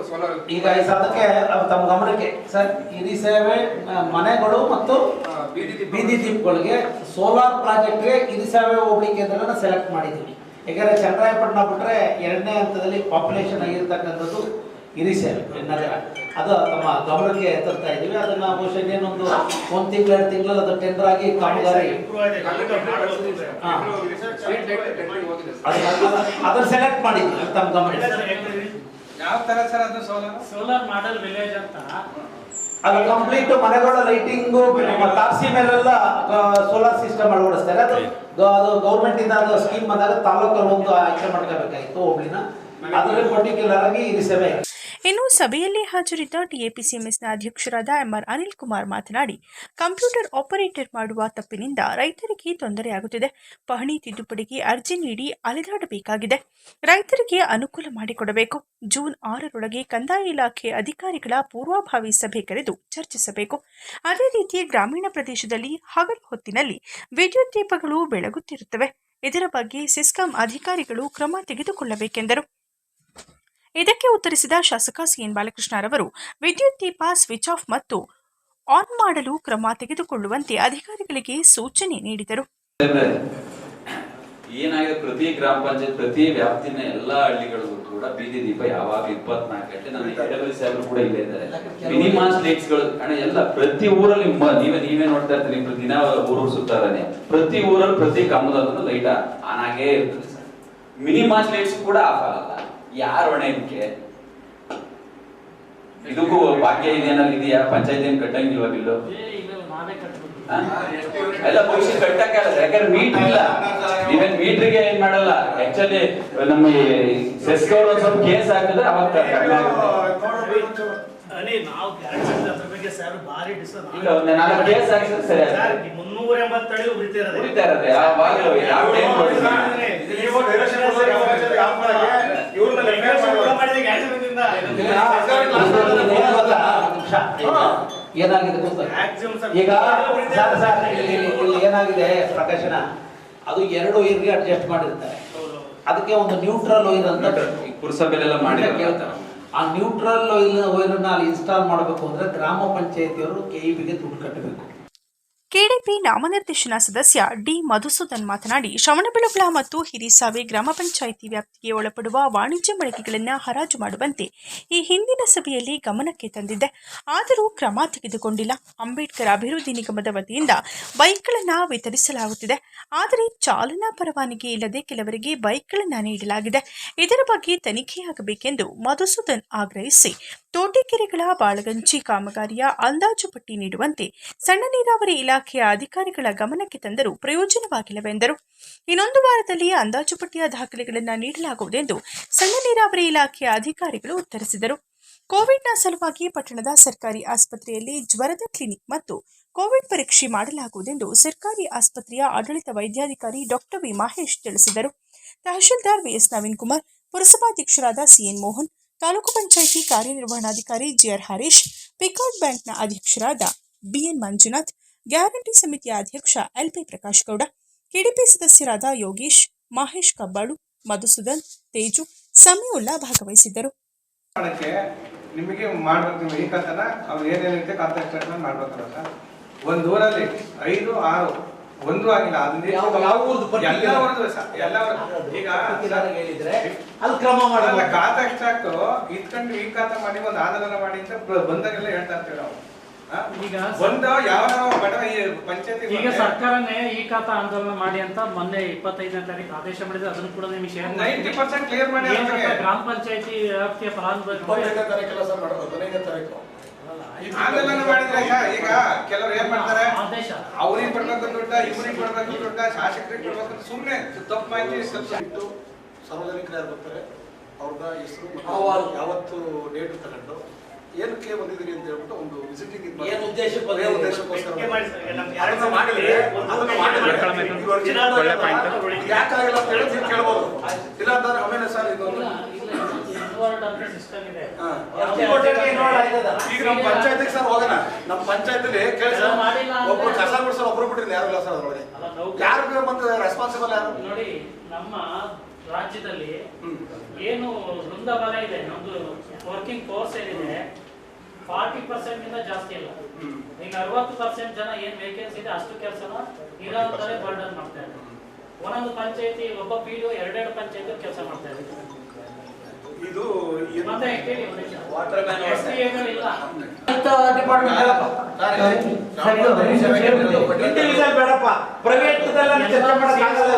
ಸೋಲಾರ್ ಈಗ ಈ ಸಾಧಕ್ಕೆ ಅದು ತಮ್ಮ ಗಮನಕ್ಕೆ, ಸರ್ ಹಿರಿ ಸೇವೆ ಮನೆಗಳು ಮತ್ತು ಬೀದಿ ದೀಪ ಬೀದಿ ದೀಪಗಳಿಗೆ ಸೋಲಾರ್ ಪ್ರಾಜೆಕ್ಟ್ಗೆ ಹಿರಿ ಸೇವೆ ಹೋಗ್ಲಿ ಕೇಂದ್ರನ ಸೆಲೆಕ್ಟ್ ಮಾಡಿದ್ದೀವಿ. ಯಾಕಂದ್ರೆ ಚಂದ್ರಾಯಪಟ್ಟಣ ಬಿಟ್ರೆ ಎರಡನೇ ಹಂತದಲ್ಲಿ ಪಾಪ್ಯುಲೇಷನ್ ಆಗಿರ್ತಕ್ಕಂಥದ್ದು ನಗರ. ಅದು ತಮ್ಮ ಗಮನಕ್ಕೆ ತರ್ತಾ ಇದ್ದೀವಿ. ಅದನ್ನ ಬಹುಶಃ ಇನ್ನೊಂದು ಒಂದು ತಿಂಗಳು ಎರಡು ತಿಂಗಳು ಅದು ಟೆಂಡರ್ ಆಗಿ ಕಾಮಗಾರಿ. ಅದನ್ನ ಸೆಲೆಕ್ಟ್ ಮಾಡಿದ್ವಿ ತಮ್ಮ ಗಮನಕ್ಕೆ ಯಾವ ತರ ಸರ್ ಅದು ಸೋಲಾರ್ ಸೋಲಾರ್ ಮಾಡೆಲ್ ವಿಲೇಜ್ ಅಂತ. ಅದು ಕಂಪ್ಲೀಟ್ ಮನೆಗಳ ಲೈಟಿಂಗು ತಾರಸಿ ಮೇಲೆಲ್ಲ ಸೋಲಾರ್ ಸಿಸ್ಟಮ್ ಅಳವಡಿಸ್ತಾರೆ ಅದು ಗೌರ್ಮೆಂಟ್ ಇಂದ ಅದು ಸ್ಕೀಮ್ ಬಂದಾಗ ತಾಲೂಕಲ್ಲಿ ಒಂದು ಆಯ್ಕೆ ಮಾಡ್ಕೋಬೇಕಾಗಿತ್ತು ಹೋಬಳಿನ. ಅದರಲ್ಲಿ ಪರ್ಟಿಕ್ಯುಲರ್ ಆಗಿ ಇರಿಸಬೇಕು. ಇನ್ನು ಸಭೆಯಲ್ಲಿ ಹಾಜರಿದ್ದ ಟಿಎಪಿಸಿಎಂಎಸ್ನ ಅಧ್ಯಕ್ಷರಾದ ಎಂಆರ್ ಅನಿಲ್ ಕುಮಾರ್ ಮಾತನಾಡಿ, ಕಂಪ್ಯೂಟರ್ ಆಪರೇಟರ್ ಮಾಡುವ ತಪ್ಪಿನಿಂದ ರೈತರಿಗೆ ತೊಂದರೆಯಾಗುತ್ತಿದೆ ಪಹಣಿ ತಿದ್ದುಪಡಿಗೆ ಅರ್ಜಿ ನೀಡಿ ಅಲೆದಾಡಬೇಕಾಗಿದೆ. ರೈತರಿಗೆ ಅನುಕೂಲ ಮಾಡಿಕೊಡಬೇಕು. ಜೂನ್ ಆರರೊಳಗೆ ಕಂದಾಯ ಇಲಾಖೆ ಅಧಿಕಾರಿಗಳ ಪೂರ್ವಭಾವಿ ಸಭೆ ಕರೆದು ಚರ್ಚಿಸಬೇಕು. ಅದೇ ರೀತಿ ಗ್ರಾಮೀಣ ಪ್ರದೇಶದಲ್ಲಿ ಹಗಲು ಹೊತ್ತಿನಲ್ಲಿ ವಿದ್ಯುತ್ ದೀಪಗಳು ಬೆಳಗುತ್ತಿರುತ್ತವೆ. ಇದರ ಬಗ್ಗೆ ಸಿಸ್ಕಾಂ ಅಧಿಕಾರಿಗಳು ಕ್ರಮ ತೆಗೆದುಕೊಳ್ಳಬೇಕೆಂದರು. ಇದಕ್ಕೆ ಉತ್ತರಿಸಿದ ಶಾಸಕ ಸಿಎನ್ ಬಾಲಕೃಷ್ಣರವರು ವಿದ್ಯುತ್ ದೀಪ ಸ್ವಿಚ್ ಆಫ್ ಮತ್ತು ಆನ್ ಮಾಡಲು ಕ್ರಮ ತೆಗೆದುಕೊಳ್ಳುವಂತೆ ಅಧಿಕಾರಿಗಳಿಗೆ ಸೂಚನೆ ನೀಡಿದರು. ಏನಾಗಿದೆ? ಪ್ರತಿ ಗ್ರಾಮ ಪಂಚಾಯತ್, ಪ್ರತಿ ವ್ಯಾಪ್ತಿನ ಎಲ್ಲಾ ಹಳ್ಳಿಗಳಿಗೂ ಕೂಡ ಬೀದಿ ದೀಪ ಯಾವಾಗ ಇಪ್ಪತ್ನಾಲ್ಕು ಗಂಟೆ ನನ್ನ ಸಾಹೇಬರು ಕೂಡ ಇಲ್ಲೇ ಇದ್ದಾರೆ. ಮಿನಿಮಾಸ್ ಲೈಟ್ಸ್ಗಳು ಅಣ್ಣ, ಎಲ್ಲ ಪ್ರತಿ ಊರಲ್ಲಿ ನೀವೇ ನೀವೇ ನೋಡ್ತಾ ಇರ್ತೀರಿ ಪ್ರತಿ ದಿನ ಊರು ಸುತ್ತಾರನೆ ಪ್ರತಿ ಊರಲ್ಲಿ ಪ್ರತಿ ಕಂಬದ ಲೈಟ್ ಆನ್ ಆಗೇ ಇರ್ತದೆ ಸರ್. ಮಿನಿಮಾಸ್ ಲೇಟ್ಸ್ ಕೂಡ ಆಫ್ ಆಗಲ್ಲ. ಯಾರ ಹೊಣೆ ಇದಕ್ಕೆ ಇದಕ್ಕೂ ಭಾಗ್ಯ ಇದೇನಲ್ಲಿ ಇದೆಯಾ ಪಂಚಾಯತ್ ಏನ್ ಕಟ್ಟಂಗಿಲ್ವಾ ಬಿಲ್ಲು ಏ ಈಗ ನಾವೇ ಕಟ್ಬೇಕು ಎಲ್ಲ ಭವಿಷ್ಯ ಕಟ್ಟಕ್ಕೆ ಆಗಲ್ಲ ಯಾಕಂದ್ರೆ ಮೀಟರ್ ಇಲ್ಲ ನೀವೇನ್ ಮೀಟರ್ಗೆ ಏನ್ ಮಾಡಲ್ಲ ಆಕ್ಚುಲಿ ನಮ್ಮ ಸೆಸ್ಕೋರ್ ಒಂದ್ ಸ್ವಲ್ಪ ಕೇಸ್ ಹಾಕಿದ್ರೆ ಅವಾಗ ನಾಲ್ಕು ಕೇಸ್ ಹಾಕಿದ್ರೆ ಸರಿ. ಮುನ್ನೂರ ಎಂಬತ್ತಡಿ ಉಳಿತಿರೋದು ಉಳಿತಾ ಇರೋದು ಯಾವಾಗ ಯಾವ ಟೈಮ್ ಏನಾಗಿದೆ ಈಗ ಏನಾಗಿದೆ ಪ್ರಕಾಶನ? ಅದು ಎರಡು ವೈರ್ಗೆ ಅಡ್ಜಸ್ಟ್ ಮಾಡಿರ್ತಾರೆ. ಅದಕ್ಕೆ ಒಂದು ನ್ಯೂಟ್ರಲ್ ಓಯಿಲ್ ಅಂತ ಪುರಸಭೆಲೆಲ್ಲ ಮಾಡಿ ಆ ನ್ಯೂಟ್ರಲ್ ಓಯಿಲ್ ವೈರನ್ನ ಅಲ್ಲಿ ಇನ್ಸ್ಟಾಲ್ ಮಾಡಬೇಕು ಅಂದ್ರೆ ಗ್ರಾಮ ಪಂಚಾಯತಿಯವರು ಕೆ ದುಡ್ಡು ಕಟ್ಟಬೇಕು. ಕೆಡಿಪಿ ನಾಮನಿರ್ದೇಶನ ಸದಸ್ಯ ಡಿ ಮಧುಸೂದನ್ ಮಾತನಾಡಿ, ಶ್ರವಣಬೆಳಗೊಳ ಮತ್ತು ಹಿರಿಸಾವೆ ಗ್ರಾಮ ಪಂಚಾಯಿತಿ ವ್ಯಾಪ್ತಿಗೆ ಒಳಪಡುವ ವಾಣಿಜ್ಯ ಮಳಿಗೆಗಳನ್ನು ಹರಾಜು ಮಾಡುವಂತೆ ಈ ಹಿಂದಿನ ಸಭೆಯಲ್ಲಿ ಗಮನಕ್ಕೆ ತಂದಿದ್ದೆ. ಆದರೂ ಕ್ರಮ ತೆಗೆದುಕೊಂಡಿಲ್ಲ. ಅಂಬೇಡ್ಕರ್ ಅಭಿವೃದ್ಧಿ ನಿಗಮದ ವತಿಯಿಂದ ಬೈಕ್ಗಳನ್ನು ವಿತರಿಸಲಾಗುತ್ತಿದೆ. ಆದರೆ ಚಾಲನಾ ಪರವಾನಗಿ ಇಲ್ಲದೆ ಕೆಲವರಿಗೆ ಬೈಕ್ಗಳನ್ನು ನೀಡಲಾಗಿದೆ. ಇದರ ಬಗ್ಗೆ ತನಿಖೆಯಾಗಬೇಕೆಂದು ಮಧುಸೂದನ್ ಆಗ್ರಹಿಸಿ, ತೋಟಿಕೆರೆಗಳ ಬಾಳಗಂಚಿ ಕಾಮಗಾರಿಯ ಅಂದಾಜು ಪಟ್ಟಿ ನೀಡುವಂತೆ ಸಣ್ಣ ನೀರಾವರಿ ಇಲಾಖೆಯ ಅಧಿಕಾರಿಗಳ ಗಮನಕ್ಕೆ ತಂದರೂ ಪ್ರಯೋಜನವಾಗಿಲ್ಲವೆಂದರು. ಇನ್ನೊಂದು ವಾರದಲ್ಲಿ ಅಂದಾಜು ಪಟ್ಟಿಯ ದಾಖಲೆಗಳನ್ನು ನೀಡಲಾಗುವುದೆಂದು ಸಣ್ಣ ನೀರಾವರಿ ಇಲಾಖೆಯ ಅಧಿಕಾರಿಗಳು ಉತ್ತರಿಸಿದರು. ಕೋವಿಡ್ನ ಸಲುವಾಗಿ ಪಟ್ಟಣದ ಸರ್ಕಾರಿ ಆಸ್ಪತ್ರೆಯಲ್ಲಿ ಜ್ವರದ ಕ್ಲಿನಿಕ್ ಮತ್ತು ಕೋವಿಡ್ ಪರೀಕ್ಷೆ ಮಾಡಲಾಗುವುದೆಂದು ಸರ್ಕಾರಿ ಆಸ್ಪತ್ರೆಯ ಆಡಳಿತ ವೈದ್ಯಾಧಿಕಾರಿ ಡಾಕ್ಟರ್ ವಿ ಮಹೇಶ್ ತಿಳಿಸಿದರು. ತಹಶೀಲ್ದಾರ್ ವಿಎಸ್ ನವೀನ್ ಕುಮಾರ್ ಪುರಸಭಾಧ್ಯಕ್ಷರಾದ ಸಿಎನ್ ಮೋಹನ್, ತಾಲೂಕು ಪಂಚಾಯಿತಿ ಕಾರ್ಯನಿರ್ವಹಣಾಧಿಕಾರಿ ಜಿಆರ್ ಹರೀಶ್, ಪಿಕಾರ್ಡ್ ಬ್ಯಾಂಕ್ನ ಅಧ್ಯಕ್ಷರಾದ ಬಿಎನ್ ಮಂಜುನಾಥ್ ಗ್ಯಾರಂಟಿ ಸಮಿತಿಯ ಅಧ್ಯಕ್ಷ ಎಲ್ಪಿ ಪ್ರಕಾಶ್ ಗೌಡ ಕೆಡಿಪಿ ಸದಸ್ಯರಾದ ಯೋಗೇಶ್ ಮಹೇಶ್ ಕಬ್ಬಾಳು ಮಧುಸೂದನ್ ತೇಜು ಸಮೀವುಲ್ಲಾ ಭಾಗವಹಿಸಿದ್ದರು ನಿಮಗೆ ಮಾಡ್ಬೇಕು ಈ ಕಥನ ಅವ್ರು ಏನೇನೈತೆ ಕಾಂಟ್ಯಾಕ್ಟ್ ಸ್ಟೇಟ್ಮೆಂಟ್ ಮಾಡ್ಬೇಕಲ್ಲ ಸರ್ ಒಂದ್ ಊರಲ್ಲಿ ಐದು ಆರು ಒಂದು ಆಗಿಲ್ಲ ಅದನ್ನ ಯಾವ- ಯಾವ ಊರ್ದು? ಎಲ್ಲ ಊರ್ದು ಸರ್ ಎಲ್ಲ ಊರ್ದು. ಈಗ Particular ಹೇಳಿದ್ರೆ ಅಲ್ಲಿ ಕ್ರಮ ಮಾಡಲ್ಲ ಖಾತಾ ಎಕ್ಸ್ಟ್ರಾಕ್ಟ್ ಇದ್ಕೊಂಡು ಈ ಕಾತ ಮಾಡಿ ಒಂದು ಆಂದೋಲನ ಮಾಡಿ ಅಂತ ಬ- ಬಂದಾಗೆಲ್ಲ ಹೇಳ್ತಾ ಇರ್ತೀವಿ ನಾವು? ಈಗ ಒಂದು ಯಾವ ಬಡ ಪಂಚಾಯತಿ ಈಗ ಸರ್ಕಾರನೇ ಈ ಖಾತಾ ಆಂದೋಲನ ಮಾಡಿ ಅಂತ ಮೊನ್ನೆ ಇಪ್ಪತ್ತೈದನೇ ತಾರೀಕು ಆದೇಶ ಮಾಡಿದ್ರೆ. ಅದನ್ನು ಕೂಡ ನಿಮಗೆ ಶೇರ್ ನೈಂಟಿ ಪರ್ಸೆಂಟ್ ಕ್ಲಿಯರ್ ಮಾಡಿ ಗ್ರಾಮ ಪಂಚಾಯತಿ ವ್ಯಾಪ್ತಿಯ ಫಲಾನುಭವಿ ಆಂದೋಲನ ಮಾಡಿದ್ರೆ ಸರ್, ಈಗ ಕೆಲವ್ರು ಏನ್ ಮಾಡ್ತಾರೆ? ಆದೇಶ. ಅವ್ರಿಗೆ ಕೊಡ್ಬೇಕು ದುಡ್ಡ ಇವ್ರಿಗೆ ಕೊಡ್ಬೇಕು ದುಡ್ಡ ಶಾಸಕರಿಗೆ ಕೊಡ್ಬೇಕು ತಪ್ಪು ಮಾಹಿತಿ ಸಾರ್ವಜನಿಕರು ಯಾರು ಬರ್ತಾರೆ? ಅವ್ರದ ಹೆಸರು ಮತ್ತು ಯಾವತ್ತು ಡೇಟ್ ತಗೊಂಡು? ಏನಕ್ಕೆ ಬಂದಿದ್ದೀರಿ ಅಂತ ಹೇಳ್ಬಿಟ್ಟು ಒಂದು ವಿಸಿಟಿಂಗ್ ಏನು ಉದ್ದೇಶಕ್ಕೆ? ಉದ್ದೇಶಕ್ಕೋಸ್ಕರ ಮಾಡಿದ್ರೆ ಯಾಕಾಗಿಲ್ಲ ಅಂತ ಹೇಳಿ ನೀವು ಕೇಳ್ಬೋದು. ಇಲ್ಲ ಅಂತಂದ್ರೆ ಆಮೇಲೆ ಸರ್ ಇದು ಇಲ್ಲ, ಇಲ್ಲ, ಇದು ವಾರ್ಡ್ ಅಂದ್ರೆ ಸಿಸ್ಟಮ್ ಇದೆ. ಹಾ. ಯಾವುದೇ ಒಟ್ಟಿಗೆ ಇನ್ವಾಲ್ವ್ ಅಧಿಕಾರಿ- ಈಗ ನಮ್ಮ ಪಂಚಾಯತಿಗೆ ಸರ್ ಹೋಗೋಣ. ನಮ್ಮ ಪಂಚಾಯತಿಲಿ ಕೇಳಿ ಒಬ್ರು ಕಸ ಬಿಡ್ಸೋರು ಒಬ್ರು ಬಿಟ್ಟಿಲ್ಲ ಯಾರು ಇಲ್ಲ ಸರ್ ಅದ್ರೊಳಗೆ? ಯಾರು ಬಂದ ರೆಸ್ಪಾನ್ಸಿಬಲ್ ಯಾರು? ನೋಡಿ ನಮ್ಮ ರಾಜ್ಯದಲ್ಲಿ. ಏನು ವೃಂದಾವನ ಇದೆ ನಮ್ದು ವರ್ಕಿಂಗ್ ಫೋರ್ಸ್ ಏನಿದೆ ಫಾರ್ಟಿ ಪರ್ಸೆಂಟ್ ಇಂದ ಜಾಸ್ತಿ ಇಲ್ಲ. ಈಗ ಅರವತ್ತು ಪರ್ಸೆಂಟ್ ಜನ ಏನ್ ವೇಕೆನ್ಸಿ ಇದೆ ಅಷ್ಟು ಕೆಲಸನ ಇರೋಂತಾರೆ ಬರ್ಡನ್ ಮಾಡ್ತಾ ಇದ್ದಾರೆ. ಒಂದೊಂದು ಪಂಚಾಯತಿ ಒಬ್ಬ ಪಿ ಡಿ ಎರಡೆರಡು ಪಂಚಾಯತಿ ಕೆಲಸ ಮಾಡ್ತಾ ಇದ್ದಾರೆ. ಇದು ಮತ್ತೆ ಕೇಳಿ. ಎಸ್ ಟಿ ಎಗಳು ಇಲ್ಲ. ಡಿಪಾರ್ಟ್ಮೆಂಟ್ ಬೇಡಪ್ಪ. ಪ್ರೈವೇಟ್ ಚರ್ಚೆ ಮಾಡಕ್ಕಾಗಲ್ಲ.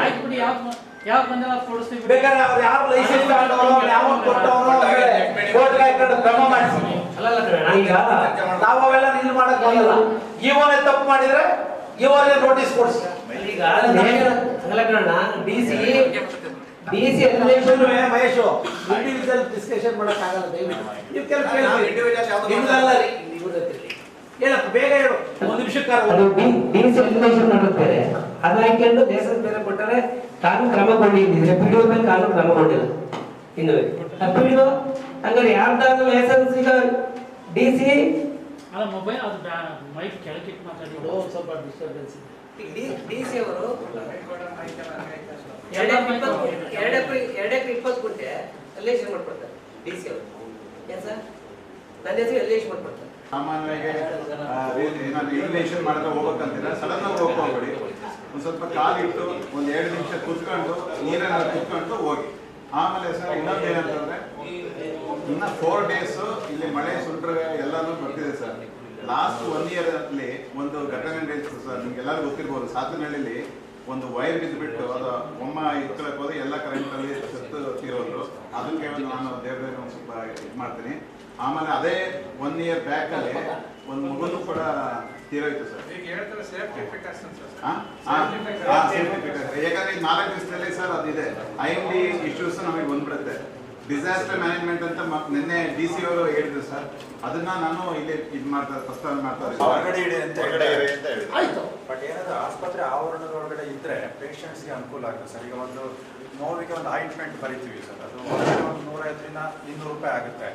ಆಯ್ತು ಬಿಡಿ ಯಾವ್ದು ಯಾವ್ದು ಬಂದಿಲ್ಲ ಕೊಡಿಸ್ತೀವಿ. ಬೇಕಾದ್ರೆ ಅವ್ರು ಯಾವ ಲೈಸೆನ್ಸ್ ತಗೊಂಡವರು ಯಾವ ಕೊಟ್ಟವರು ಕೋರ್ಟ್ ಹಾಕೊಂಡು ಕ್ರಮ ಮಾಡಿಸಿ ಈಗ ನಾವು ಅವೆಲ್ಲ ನಿಲ್ ಮಾಡಕ್ ಬರಲ್ಲ ಇವನೇ ತಪ್ಪು ಮಾಡಿದ್ರೆ ಇವನೇ ನೋಟಿಸ್ ಕೊಡಿಸಿ ಈಗ D C D C Mahesh individual discussion ಮಾಡಕ್ ಆಗಲ್ಲ ದಯವಿಟ್ಟು ನೀವು ಕೆಲಸ ಇಂಡಿವಿಜುವಲ್ ರೀ ಹೇಳಪ್ಪ ಬೇಗ ಹೇಳು ಒಂದು ನಿಮಿಷಕ್ಕಾರ ಅದು ಡಿ ಸಿ ರೆಗ್ಯುಲೇಷನ್ ಮಾಡುತ್ತಾರೆ ಲೈಸೆನ್ಸ್ ಬೇರೆ ಕೊಟ್ಟರೆ ಕಾನೂನು ಕ್ರಮ ಕೊಂಡಿದ್ದಿದ್ರೆ ಪಿ ಡಿ ಮೇಲೆ ತಾನು ಕ್ರಮಗೊಂಡಿಲ್ಲ ಇನ್ನು. ಪಿ ಡಿ ಹಂಗಾರೆ ಯಾರ್ದಾದ್ರು ಲೈಸೆನ್ಸ್ ಈಗ ಡಿ ಸಿ ಅಲ್ಲ ಮೊಬೈಲ್ ಅದು ಮೈಕ್ ಕೆಳಗಿಟ್ಟು ಮಾತಾಡಿ. ಸ್ವಲ್ಪ ಡಿಸ್ಟರ್ಬೆನ್ಸ್ ಇದೆ. ಡಿ ಸಿ ಅವರು ಎರಡು ಎಕರೆ ಇಪ್ಪತ್ತು ಗುಂಟೆ ರಿಲೇಷನ್ ಮಾಡ್ಕೊಡ್ತಾರೆ ಡಿ ಸಿ ಅವರು. ಏನ್ ಸರ್? ನನ್ನ ಹೆಸರು ರಿಲೇಷನ್ ಮಾಡ್ಕೊಡ್ತಾರೆ. ಸಾಮಾನ್ಯವಾಗಿ ಮಾಡಿದ್ರೆ ಹೋಗ್ಬೇಕಂತೀರ ಸಡನ್ ಆಗಿ ಹೋಗ್ಕೊಂಡ್ಬಿಡಿ ಒಂದು ಸ್ವಲ್ಪ ಕಾಲಿಟ್ಟು ಒಂದು ಎರಡು ನಿಮಿಷ ಕುತ್ಕೊಂಡು ನೀರನ್ನ ಕುತ್ಕೊಂಡು ಹೋಗಿ. ಆಮೇಲೆ ಸರ್, ಇನ್ನೊಂದು ಏನಂತಂದ್ರೆ, ಇನ್ನ ಫೋರ್ ಡೇಸ್ ಇಲ್ಲಿ ಮಳೆ, ಸುಂಟ್ರೆ ಎಲ್ಲಾನು ಬರ್ತಿದೆ ಸರ್. ಲಾಸ್ಟ್ ಒನ್ ಇಯರ್ ಅಲ್ಲಿ ಒಂದು ಘಟನೆ ನಡೆಯಿತು ಸರ್. ನಿಮ್ಗೆಲ್ಲರೂ ಗೊತ್ತಿರ್ಬೋದು, ಸಾತನಹಳ್ಳಿಲಿ ಒಂದು ವೈರ್ ಬಿದ್ದುಬಿಟ್ಟು, ಅದು ಒಮ್ಮ ಇಟ್ಕೊಳಕ್ ಹೋದ್ರೆ ಎಲ್ಲ ಕರೆಂಟ್ ಅಲ್ಲಿ ಸತ್ತು ತೀರೋದ್ರು ಅದಕ್ಕೆ ನಾನು ದೇವ್ರ ಒಂದು ಸ್ವಲ್ಪ ಇದು ಮಾಡ್ತೀನಿ. ಆಮೇಲೆ ಅದೇ ಒನ್ ಇಯರ್ ಬ್ಯಾಕ್ ಅಲ್ಲಿ ಒಂದು ಮಗುನು ಕೂಡ ತೀರೋಯ್ತು ಸರ್. ಈಗ ಹೇಳ್ತಾರೆ ಸೇಫ್ಟಿ ಯಾಕಂದ್ರೆ ಈ ನಾಲ್ಕು ದಿವಸದಲ್ಲಿ ಸರ್ ಅದಿದೆ ಐ ಎಂ ಡಿ ಇಶ್ಯೂಸ್ ನಮಗೆ ಬಂದ್ಬಿಡುತ್ತೆ. ಡಿಸಾಸ್ಟರ್ ಮ್ಯಾನೇಜ್ಮೆಂಟ್ ಅಂತ ನಿನ್ನೆ ಡಿ ಸಿ ಅವರು ಹೇಳಿದ್ರು ಸರ್. ಅದನ್ನ ನಾನು ಇಲ್ಲಿ ಇದು ಮಾಡ್ತಾ ಪ್ರಸ್ತಾವನೆ ಮಾಡ್ತಾ ಹೊರಗಡೆ ಇಡಿ ಅಂತ ಹೊರಗಡೆ ಇಡಿ ಅಂತ ಹೇಳಿದ್ರು. ಆಯ್ತು. ಬಟ್ ಏನಾದ್ರು ಆಸ್ಪತ್ರೆ ಆವರಣದ ಒಳಗಡೆ ಇದ್ರೆ ಪೇಷಂಟ್ಸ್ಗೆ ಅನುಕೂಲ ಆಗುತ್ತೆ ಸರ್. ಈಗ ಒಂದು ನೋವಿಗೆ ಒಂದು ಆಯಿಂಟ್ಮೆಂಟ್ ಬರಿತೀವಿ ಸರ್. ಅದು ಒಂದು ನೂರೈವತ್ತರಿಂದ ಇನ್ನೂರು ರೂಪಾಯಿ ಆಗುತ್ತೆ.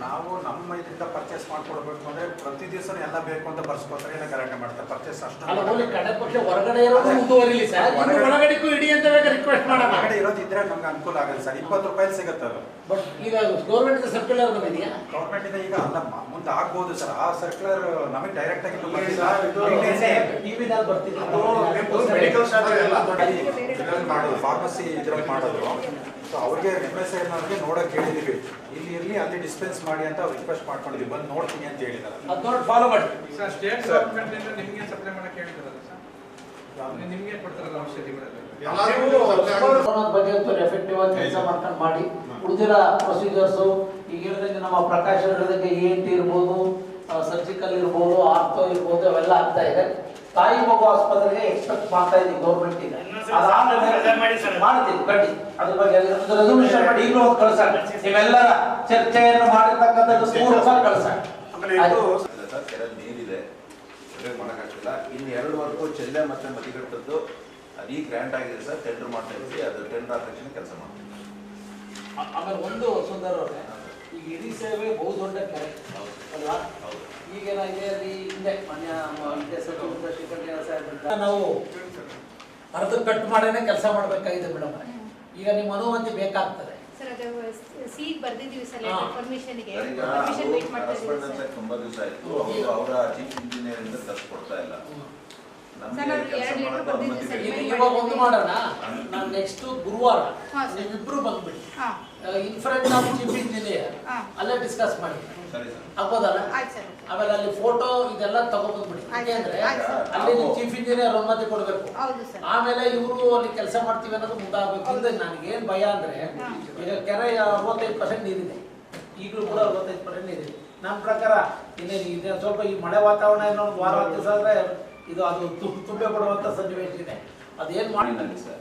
ನಾವು ನಮ್ಮ ಇದರಿಂದ ಪರ್ಚೇಸ್ ಮಾಡ್ಕೊಡ್ಬೇಕು ಅಂದ್ರೆ ಪ್ರತಿ ದಿವಸ ಎಲ್ಲ ಬೇಕು ಅಂತ ಬರ್ಸ್ಕೊತಾರೆ ಇಲ್ಲ ಗಲಾಟೆ ಮಾಡ್ತಾರೆ ಪರ್ಚೇಸ್ ಅಷ್ಟು ಅಲ್ಲ ಹೋಗ್ಲಿ ಕಡೆ ಪಕ್ಷ ಹೊರಗಡೆ ಇರೋದು ಮುಂದುವರಿಲಿ ಸರ್ ಇನ್ನು ಇಡಿ ಅಂತ ಬೇಕಾದ್ರೆ ರಿಕ್ವೆಸ್ಟ್ ಮಾಡೋಣ ಹೊರಗಡೆ ಇರೋದಿದ್ರೆ ನಮ್ಗೆ ಅನುಕೂಲ ಆಗಲ್ಲ ಸರ್ ಇಪ್ಪತ್ತು ರೂಪಾಯಿ ಸಿಗುತ್ತೆ ಅದು. ಬಟ್ ಈಗ ಗೌರ್ಮೆಂಟ್ ಸರ್ಕ್ಯುಲರ್ ಬಂದಿದೆಯಾ? ಗೌರ್ಮೆಂಟ್ ಇಂದ ಈಗ ಅಲ್ಲ ಮುಂದೆ ಆಗ್ಬೋದು ಸರ್ ಆ ಸರ್ಕ್ಯುಲರ್ ನಮಗೆ ಡೈರೆಕ್ಟ್ ಆಗಿ ಮೆಡಿಕಲ್ ಮಾಡೋದು ಫಾರ್ಮಸಿ ಇದ್ರಲ್ಲಿ ಮಾಡೋದು. ಸೊ ಅವ್ರಿಗೆ ರಿಕ್ವೆಸ್ಟ್ ಅವ್ರಿಗೆ ನೋಡಕ್ ಹೇಳಿದೀವಿ ಇಲ್ಲಿ ಇರ್ಲಿ ಅಲ್ಲಿ ಡಿಸ್ಪೆನ್ಸ್ ಮಾಡಿ ಅಂತ ರಿಕ್ವೆಸ್ಟ್ ಮಾಡ್ಕೊಂಡಿದ್ವಿ ಬಂದು ನೋಡ್ತೀನಿ ಅಂತ ಹೇಳಿದಾರೆ. ಅದು ನೋಡಿ ಫಾಲೋ ಮಾಡಿ. ಸರ್ ಸ್ಟೇಟ್ ಗವರ್ಮೆಂಟ್ ಇಂದ ನಿಮಗೆ ಸಪ್ಲೈ ಮಾಡಕ್ಕೆ ಹೇಳಿದ್ರಲ್ಲ ಸರ್ ನಿಮಗೆ ಕೊಡ್ತಾರಲ್ಲ ಔಷಧಿಗಳಲ್ಲಿ ಬಗ್ಗೆ ಅಂತೂ ಎಫೆಕ್ಟಿವ್ ಆಗಿ ಕೆಲಸ ಮಾಡ್ಕೊಂಡು ಮಾಡಿ. ಉಳಿದಿರೋ ಪ್ರೊಸೀಜರ್ಸ್ ಈಗ ಹೇಳಿದಂಗೆ ನಮ್ಮ ಪ್ರಕಾಶ್ ಹೇಳಿದಂಗೆ ಇ ಟಿ ಇರ್ಬೋದು ಸರ್ಜಿಕಲ್ ಇರ್ಬೋದು ಆರ್ಥೋ ಇರ್ಬೋದು ಅವೆಲ್ಲ ಆಗ್ತಾ ಇದೆ. ತಾಯಿ ಮಗು ಆಸ್ಪತ್ರೆಗೆ ಎಕ್ಸ್ಪೆಕ್ಟ್ ಮಾಡ್ತಾ ಇದ್ದೀವಿ ಗೌರ್ಮೆಂಟ್ ಅದಾದ್ಮೇಲೆ ಮಾಡ್ತೀವಿ ಕಡ್ಡಿ ಅದ್ರ ಬಗ್ಗೆ ರೆಸೊಲ್ಯೂಷನ್ ಮಾಡಿ ಈಗಲೂ ಒಂದು ಕಳ್ಸ ನೀವೆಲ್ಲರ ಚರ್ಚೆಯನ್ನು ಮಾಡಿರ್ತಕ್ಕಂಥದ್ದು ಮೂರು ಸಲ ಕಳ್ಸ ಆಮೇಲೆ ಇದು ಸರ್ ಕೆರೆ ನೀರಿದೆ. ಮಾಡೋಕ್ಕಾಗ್ತಿಲ್ಲ. ಇನ್ನು ಎರಡು ವರ್ಗೂ ಚೆಲ್ಲೆ ಮತ್ತೆ ಮದಿಗಟ್ಟದ್ದು ಅದೇ ಈಗ ಗ್ರ್ಯಾಂಟ್ ಆಗಿದೆ ಸರ್. ಟೆಂಡರ್ ಮಾಡ್ತಾ ಇದ್ದೀವಿ. ಅದು ಟೆಂಡರ್ ಆದ ತಕ್ಷಣ ಕೆಲಸ ಮಾಡ್ತೀವಿ. ಆಮೇಲೆ ಒಂದು ಸುಂದರ ಈ ಈಗ ಇಡೀ ಸೇವೆ ಬಹುದೊಡ್ಡ ಕೆರೆ ಅಲ್ವಾ? ಹಿಂದೆ. ನಾವು ಅರ್ಧ ಕಟ್ ಮಾಡೇನೆ ಕೆಲಸ ಮಾಡಬೇಕಾಗಿದೆ ಮೇಡಮ್ ಈಗ ನಿಮ್ಮ ಅನುಮತಿ ಬೇಕಾಗ್ತದೆ. ತುಂಬಾ ದಿವಸ ಆಯ್ತು. ಅವರು ಅವರ ಚೀಫ್ ಇಂಜಿನಿಯರ್ ಇಂದ ಇಲ್ಲ. ಇವಾಗ ಒಂದು ಮಾಡೋಣ. ನಾನು ನೆಕ್ಸ್ಟ್ ಗುರುವಾರ. ನೀವಿಬ್ರು ಬಂದ್ಬಿಡಿ. ಹಾ. In front of chief engineer. ಅಲ್ಲೇ ಡಿಸ್ಕಸ್ ಮಾಡಿ. ಸರಿ ಸರ್. ಆಗ್ಬೋದಲ್ಲ ಆಮೇಲೆ ಅಲ್ಲಿ ಫೋಟೋ ಇದೆಲ್ಲ ತಗೊಂಡ್ಬಂದ್ಬಿಡಿ. ಯಾಕೆಂದ್ರೆ ಆಯ್ತು ಸರ್. ಅಲ್ಲಿ ಚೀಫ್ ಇಂಜಿನಿಯರ್ ಅನುಮತಿ ಕೊಡಬೇಕು. ಹೌದು ಸರ್. ಆಮೇಲೆ ಇವರು ಅಲ್ಲಿ ಕೆಲಸ ಮಾಡ್ತೀವಿ ಅನ್ನೋದು ಮುಂದಾಗಬೇಕು. ಅಂದ್ರೆ ನನಗೆ ಏನ್ ಭಯ ಅಂದ್ರೆ. ಈಗ ಕೆರೆ ಅರವತ್ತೈದು ಪರ್ಸೆಂಟ್ ನೀರಿದೆ. ಈಗಲೂ ಕೂಡ ಅರವತ್ತೈದು ಪರ್ಸೆಂಟ್ ನೀರಿದೆ. ನಮ್ಮ ಪ್ರಕಾರ ಇನ್ನೇನು ಇದೆ? ಸ್ವಲ್ಪ ಈ ಮಳೆ ವಾತಾವರಣ ಏನೋ ವಾರ ಹತ್ತು ಇದು ಅದು ತುಂಬೆ ಕೊಡುವಂತ ಸನ್ನಿವೇಶ ಇದೆ. ಅದೇನ್ ಮಾಡಿ ನನಗೆ ಸರ್.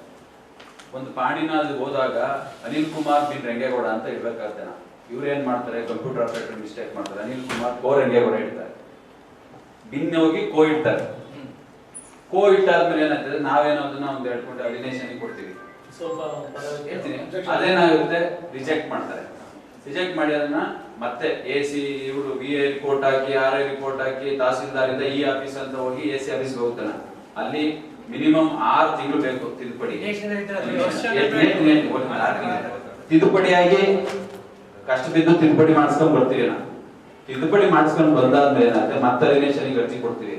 ಒಂದು ಪಾಣಿನಲ್ಲಿ ಹೋದಾಗ ಅನಿಲ್ ಕುಮಾರ್ ಬಿನ್ ರಂಗೇಗೌಡ ಅಂತ ಇರ್ಬೇಕಾಗ್ತದೆ ನಾವು ಇವ್ರು ಏನ್ ಮಾಡ್ತಾರೆ? ಕಂಪ್ಯೂಟರ್ ಆಪರೇಟರ್ ಮಿಸ್ಟೇಕ್ ಮಾಡ್ತಾರೆ. ಅನಿಲ್ ಕುಮಾರ್ ಕೋ ರಂಗೇಗೌಡ ಇಡ್ತಾರೆ ಬಿನ್ ಹೋಗಿ ಕೋ ಇಡ್ತಾರೆ. ಕೋ ಇಟ್ಟಾದ್ಮೇಲೆ ಏನಾಗ್ತದೆ? ನಾವೇನೋ ಅದನ್ನ ಒಂದು ಹೇಳ್ಕೊಂಡು ಅಲಿನೇಷನ್ ಕೊಡ್ತೀವಿ. ಅದೇನಾಗುತ್ತೆ ರಿಜೆಕ್ಟ್ ಮಾಡ್ತಾರೆ. ರಿಜೆಕ್ಟ್ ಮಾಡಿ ಅದನ್ನ ಮತ್ತೆ ಎ ಸಿ ಇವರು ಬಿ ಎ ರಿಪೋರ್ಟ್ ಹಾಕಿ ಆರ್ ಐ ರಿಪೋರ್ಟ್ ಹಾಕಿ ತಹಸೀಲ್ದಾರ್ ಇಂದ ಈ ಆಫೀಸ್ ಅಂತ ಹೋಗಿ ಎ ಸಿ ಆಫೀಸ್ಗೆ ಹೋಗ್ತಾನೆ. ಅಲ್ಲಿ ಮಿನಿಮಮ್ ಆರು ತಿಂಗಳು ಬೇಕು ತಿದ್ದುಪಡಿ. ತಿದ್ದುಪಡಿಯಾಗಿ ಕಷ್ಟ ಬಿದ್ದು ತಿದ್ದುಪಡಿ ಮಾಡಿಸ್ಕೊಂಡ್ ಬರ್ತೀವಿ ನಾವು ತಿದ್ದುಪಡಿ ಮಾಡಿಸ್ಕೊಂಡ್ ಬಂದಾದ್ಮೇಲೆ ಏನಾಗುತ್ತೆ ಮತ್ತೆ ರಿಲೇಷನ್ ಅರ್ಜಿ ಕೊಡ್ತೀವಿ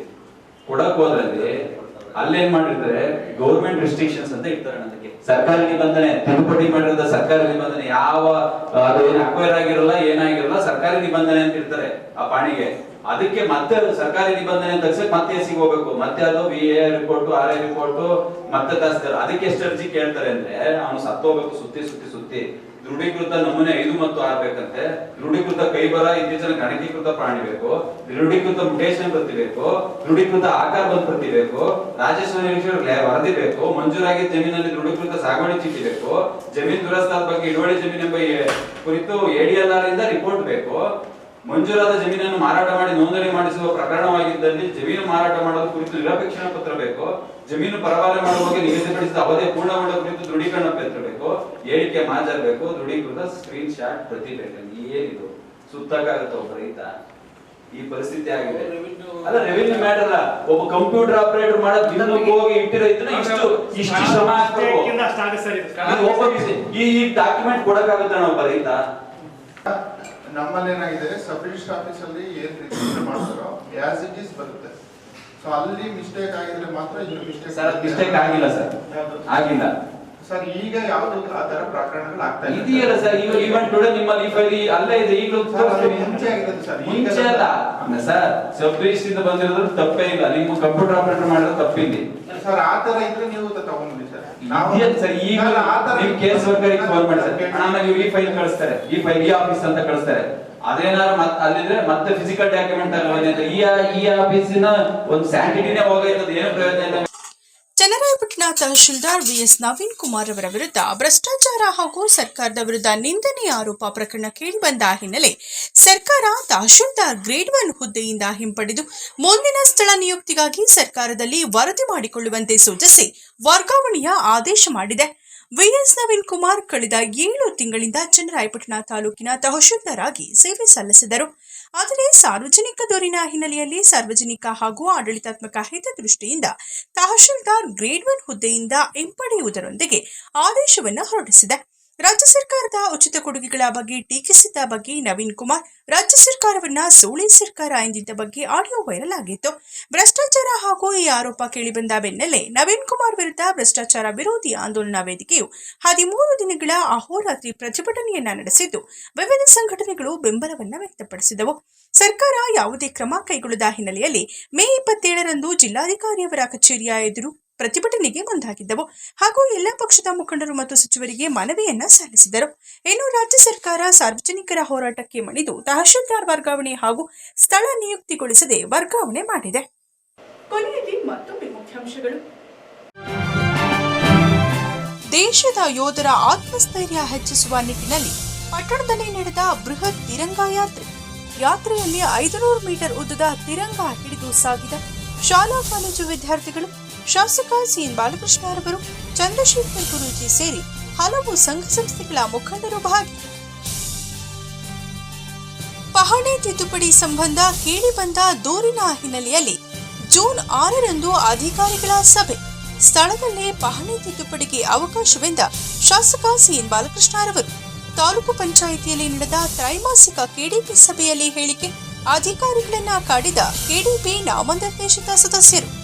ಕೊಡಕ್ ಹೋದ್ರಲ್ಲಿ ಅಲ್ಲೇನ್ ಮಾಡಿದ್ರೆ ಗೌರ್ಮೆಂಟ್ ರೆಸ್ಟ್ರಿಕ್ಷನ್ಸ್ ಅಂತ ಇರ್ತಾರೆ ಅದಕ್ಕೆ. ಸರ್ಕಾರಿ ನಿಬಂಧನೆ ತಿದ್ದುಪಡಿ ಮಾಡಿರೋದ ಸರ್ಕಾರಿ ನಿಬಂಧನೆ. ಯಾವ ಅದು ಏನ್ ಅಕ್ವೈರ್ ಆಗಿರಲ್ಲ ಏನಾಗಿರಲ್ಲ ಸರ್ಕಾರಿ ನಿಬಂಧನೆ ಅಂತ ಇರ್ತಾರೆ ಆ ಪಾಣಿಗೆ. ಅದಕ್ಕೆ ಮತ್ತೆ ಸರ್ಕಾರಿ ನಿಬಂಧನೆ ತಗ್ಸಕ್ ಮತ್ತೆ ಎಸಿಗೆ ಹೋಗ್ಬೇಕು. ಮತ್ತೆ ಅದು V A report R I report ಮತ್ತೆ ತರಿಸ್ತಾರೆ ಅದಕ್ಕೆ ಎಷ್ಟು ಅರ್ಜಿ ಕೇಳ್ತಾರೆ ಅಂದ್ರೆ ಅವನು ಸತ್ತೋಗ್ಬೇಕು, ಸುತ್ತಿ ಸುತ್ತಿ ಸುತ್ತಿ. ದೃಢೀಕೃತ ನಮೂನೆ ಐದು ಮತ್ತು ಆರ್ ಬೇಕಂತೆ. ದೃಢೀಕೃತ ಕೈಬರ ಇತ್ತೀಚಿನ ಗಣಕೀಕೃತ ಪ್ರಾಣಿ ಬೇಕು. ದೃಢೀಕೃತ ಮುಟೇಶನ್ ಪ್ರತಿ ಬೇಕು. ದೃಢೀಕೃತ ಆಕಾರ ಬಂದ್ ಪ್ರತಿ ಬೇಕು. ರಾಜಸ್ವ ವರದಿ ಬೇಕು. ಮಂಜೂರಾಗಿ ಜಮೀನಲ್ಲಿ ದೃಢೀಕೃತ ಸಾಗುವಳಿ ಚೀಟಿ ಬೇಕು. ಜಮೀನ್ ದುರಸ್ತಾದ ಬಗ್ಗೆ ಇಳುವಳಿ ಜಮೀನ್ ಬಗ್ಗೆ ಕುರಿತು ಎಡಿಎಲ್ಆರ್ ಇಂದ ರಿಪೋರ್ಟ್ ಬೇಕು. ಮಂಜೂರಾದ ಜಮೀನನ್ನು ಮಾರಾಟ ಮಾಡಿ ನೋಂದಣಿ ಮಾಡಿಸುವ ಪ್ರಕರಣವಾಗಿದ್ದಲ್ಲಿ ಜಮೀನು ಮಾರಾಟ ಮಾಡಲು ಕುರಿತು ನಿರಪೇಕ್ಷಣ ಪತ್ರ ಬೇಕು ಜಮೀನು ಪರವಾಲೆ ಮಾಡುವ ಬಗ್ಗೆ ನಿಗದಿಪಡಿಸಿದ ಅವಧಿ ಪೂರ್ಣಗೊಂಡ ಕುರಿತು ದೃಢೀಕರಣ ಪತ್ರ ಬೇಕು ಹೇಳಿಕೆ ಮಾಜರ್ ಬೇಕು ದೃಢೀಕೃತ ಸ್ಕ್ರೀನ್ ಶಾಟ್ ಪ್ರತಿ ಬೇಕು ಏನಿದು? ಸುತ್ತಕ್ಕಾಗತ್ತ ಒಬ್ಬ ರೈತ? ಈ ಪರಿಸ್ಥಿತಿ ಆಗಿದೆ. ಅಲ್ಲ ರೆವಿನ್ಯೂ ಮ್ಯಾಟರ್ ಅಲ್ಲ. ಒಬ್ಬ ಕಂಪ್ಯೂಟರ್ ಆಪರೇಟರ್ ಮಾಡೋದ್ ದಿನಕ್ಕೆ ಹೋಗಿ ಇಟ್ಟಿರೋ ಇದನ್ನ ಇಷ್ಟು ಇಷ್ಟು ಶ್ರಮ ಹಾಕ್ಬೇಕು. ಈ ಡಾಕ್ಯುಮೆಂಟ್ ಕೊಡಕ್ಕಾಗುತ್ತೆ ನಾವು ರೈತ? ನಮ್ಮಲ್ಲಿ ಏನಾಗಿದೆ ಸಬ್ ರಿಜಿಸ್ಟರ್ ಆಫೀಸ್ ಅಲ್ಲಿ ಏನ್ ರಿಜಿಸ್ಟರ್ ಮಾಡ್ತಾರೋ ಆಸ್ ಇಟ್ ಈಸ್ ಬರುತ್ತೆ. ಸೊ ಅಲ್ಲಿ ಮಿಸ್ಟೇಕ್ ಆಗಿದ್ರೆ ಮಾತ್ರ ಇದು ಮಿಸ್ಟೇಕ್ ಸರ್ ಮಿಸ್ಟೇಕ್ ಆಗಿಲ್ಲ ಸರ್ ಆಗಿಲ್ಲ. ಸರ್ ಈಗ ಯಾವ್ದು ಆ ತರ ಪ್ರಕರಣಗಳು ಆಗ್ತಾ ಇದೆ ಇದೆಯಲ್ಲ ಸರ್ ಈಗ ಈವನ್ ಟುಡೇ ನಿಮ್ಮ ಈ ಫೈಲ್ ಅಲ್ಲೇ ಇದೆ. ಈಗ ಮುಂಚೆ ಆಗಿದೆ ಸರ್. ಮುಂಚೆ ಅಲ್ಲ. ಸರ್ ಸಬ್ ಇಂದ ಬಂದಿರೋದು ತಪ್ಪೇ ಇಲ್ಲ. ನಿಮ್ಮ ಕಂಪ್ಯೂಟರ್ ಆಪರೇಟರ್ ಮಾಡಿರೋದು ತಪ್ಪಿದೆ. ಸರ್ ಆ ತರ ಇದ್ರೆ ನೀವು ತ- ಆ ನೀವು ಕೇಸ್ ವರ್ಕರಿಗೆ ಫೋನ್ ಮಾಡಿ ಸರ್ ಆಮೇಲೆ ಇವ್ರು ಈ ಫೈಲ್ ಕಳಿಸ್ತಾರೆ. ಈ ಫೈಲ್ ಈ ಆಫೀಸ್ ಅಂತ ಕಳಿಸ್ತಾರೆ. ಅದೇನಾದ್ರು ಮತ್ ಅಲ್ಲಿದ್ರೆ ಮತ್ತೆ ಫಿಸಿಕಲ್ ಡಾಕ್ಯುಮೆಂಟ್ ಅಲ್ಲ ಈ ಈ ಆಫೀಸಿನ ಒಂದು ಸ್ಯಾಂಟಿಟಿನೇ ಹೋಗೈತದ. ಏನು ಪ್ರಯೋಜನ ಇಲ್ಲ. ಚನ್ನರಾಯಪಟ್ಟಣ ತಹಶೀಲ್ದಾರ್ ವಿಎಸ್ ನವೀನ್ ಕುಮಾರ್ ಅವರ ವಿರುದ್ಧ ಭ್ರಷ್ಟಾಚಾರ ಹಾಗೂ ಸರ್ಕಾರದ ವಿರುದ್ಧ ನಿಂದನೆಯ ಆರೋಪ ಪ್ರಕರಣ ಕೇಳಿಬಂದ ಹಿನ್ನೆಲೆ ಸರ್ಕಾರ ತಹಶೀಲ್ದಾರ್ ಗ್ರೇಡ್ ಒನ್ ಹುದ್ದೆಯಿಂದ ಹಿಂಪಡೆದು ಮುಂದಿನ ಸ್ಥಳ ನಿಯುಕ್ತಿಗಾಗಿ ಸರ್ಕಾರದಲ್ಲಿ ವರದಿ ಮಾಡಿಕೊಳ್ಳುವಂತೆ ಸೂಚಿಸಿ ವರ್ಗಾವಣೆಯ ಆದೇಶ ಮಾಡಿದೆ. ವಿಎಸ್ ನವೀನ್ ಕುಮಾರ್ ಕಳೆದ ಏಳು ತಿಂಗಳಿಂದ ಚನ್ನರಾಯಪಟ್ಟಣ ತಾಲೂಕಿನ ತಹಶೀಲ್ದಾರ್ ಆಗಿ ಸೇವೆ ಸಲ್ಲಿಸಿದರು. ಆದರೆ ಸಾರ್ವಜನಿಕ ದೂರಿನ ಹಿನ್ನೆಲೆಯಲ್ಲಿ ಸಾರ್ವಜನಿಕ ಹಾಗೂ ಆಡಳಿತಾತ್ಮಕ ಹಿತದೃಷ್ಟಿಯಿಂದ ತಹಶೀಲ್ದಾರ್ ಗ್ರೇಡ್ ಒನ್ ಹುದ್ದೆಯಿಂದ ಹಿಂಪಡೆಯುವುದರೊಂದಿಗೆ ಆದೇಶವನ್ನು ಹೊರಡಿಸಿದೆ. ರಾಜ್ಯ ಸರ್ಕಾರದ ಉಚಿತ ಕೊಡುಗೆಗಳ ಬಗ್ಗೆ ಟೀಕಿಸಿದ್ದ ಬಗ್ಗೆ ನವೀನ್ ಕುಮಾರ್, ರಾಜ್ಯ ಸರ್ಕಾರವನ್ನ ಸೋಳಿ ಸರ್ಕಾರ ಎಂದಿದ್ದ ಬಗ್ಗೆ ಆಡಿಯೋ ವೈರಲ್ ಆಗಿತ್ತು. ಭ್ರಷ್ಟಾಚಾರ ಹಾಗೂ ಈ ಆರೋಪ ಕೇಳಿಬಂದ ಬೆನ್ನಲ್ಲೇ ನವೀನ್ ಕುಮಾರ್ ವಿರುದ್ಧ ಭ್ರಷ್ಟಾಚಾರ ವಿರೋಧಿ ಆಂದೋಲನ ವೇದಿಕೆಯು ಹದಿಮೂರು ದಿನಗಳ ಅಹೋರಾತ್ರಿ ಪ್ರತಿಭಟನೆಯನ್ನ ನಡೆಸಿದ್ದು, ವಿವಿಧ ಸಂಘಟನೆಗಳು ಬೆಂಬಲವನ್ನ ವ್ಯಕ್ತಪಡಿಸಿದವು. ಸರ್ಕಾರ ಯಾವುದೇ ಕ್ರಮ ಕೈಗೊಳ್ಳದ ಹಿನ್ನೆಲೆಯಲ್ಲಿ ಮೇ ಇಪ್ಪತ್ತೇಳರಂದು ಜಿಲ್ಲಾಧಿಕಾರಿಯವರ ಕಚೇರಿಯ ಎದುರು ಪ್ರತಿಭಟನೆಗೆ ಮುಂದಾಗಿದ್ದವು. ಹಾಗೂ ಎಲ್ಲ ಪಕ್ಷದ ಮುಖಂಡರು ಮತ್ತು ಸಚಿವರಿಗೆ ಮನವಿಯನ್ನ ಸಲ್ಲಿಸಿದರು. ಇನ್ನು ರಾಜ್ಯ ಸರ್ಕಾರ ಸಾರ್ವಜನಿಕರ ಹೋರಾಟಕ್ಕೆ ಮಣಿದು ತಹಶೀಲ್ದಾರ್ ವರ್ಗಾವಣೆ ಹಾಗೂ ಸ್ಥಳ ನಿಯುಕ್ತಿಗೊಳಿಸದೆ ವರ್ಗಾವಣೆ ಮಾಡಿದೆ. ಕೊನೆಯಲ್ಲಿ ಮತ್ತೊಮ್ಮೆ ಮುಖ್ಯಾಂಶಗಳು. ದೇಶದ ಯೋಧರ ಆತ್ಮಸ್ಥೈರ್ಯ ಹೆಚ್ಚಿಸುವ ನಿಟ್ಟಿನಲ್ಲಿ ಪಟ್ಟಣದಲ್ಲಿ ನಡೆದ ಬೃಹತ್ ತಿರಂಗ ಯಾತ್ರೆ. ಯಾತ್ರೆಯಲ್ಲಿ ಐದುನೂರು ಮೀಟರ್ ಉದ್ದದ ತಿರಂಗ ಹಿಡಿದು ಸಾಗಿದ ಶಾಲಾ ಕಾಲೇಜು ವಿದ್ಯಾರ್ಥಿಗಳು ಶಾಸಕ ಸಿಎನ್ ಬಾಲಕೃಷ್ಣರವರು ಚಂದ್ರಶೇಖರ್ ಗುರೂಜಿ ಸೇರಿ ಹಲವು ಸಂಘ ಸಂಸ್ಥೆಗಳ ಮುಖಂಡರು ಭಾಗಿ ಪಹಣಿ ತಿದ್ದುಪಡಿ ಸಂಬಂಧ ಕೇಳಿಬಂದ ದೂರಿನ ಹಿನ್ನೆಲೆಯಲ್ಲಿ ಜೂನ್ ಆರರಂದು ಅಧಿಕಾರಿಗಳ ಸಭೆ. ಸ್ಥಳದಲ್ಲೇ ಪಹಣಿ ತಿದ್ದುಪಡಿಗೆ ಅವಕಾಶವೆಂದ ಶಾಸಕ ಸಿಎನ್ ಬಾಲಕೃಷ್ಣರವರು ತಾಲೂಕು ಪಂಚಾಯಿತಿಯಲ್ಲಿ ನಡೆದ ತ್ರೈಮಾಸಿಕ ಕೆಡಿಪಿ ಸಭೆಯಲ್ಲಿ ಹೇಳಿಕೆ, ಅಧಿಕಾರಿಗಳನ್ನ ಕಾಡಿದ ಕೆಡಿಪಿ ನಾಮನಿರ್ದೇಶಿತ ಸದಸ್ಯರು.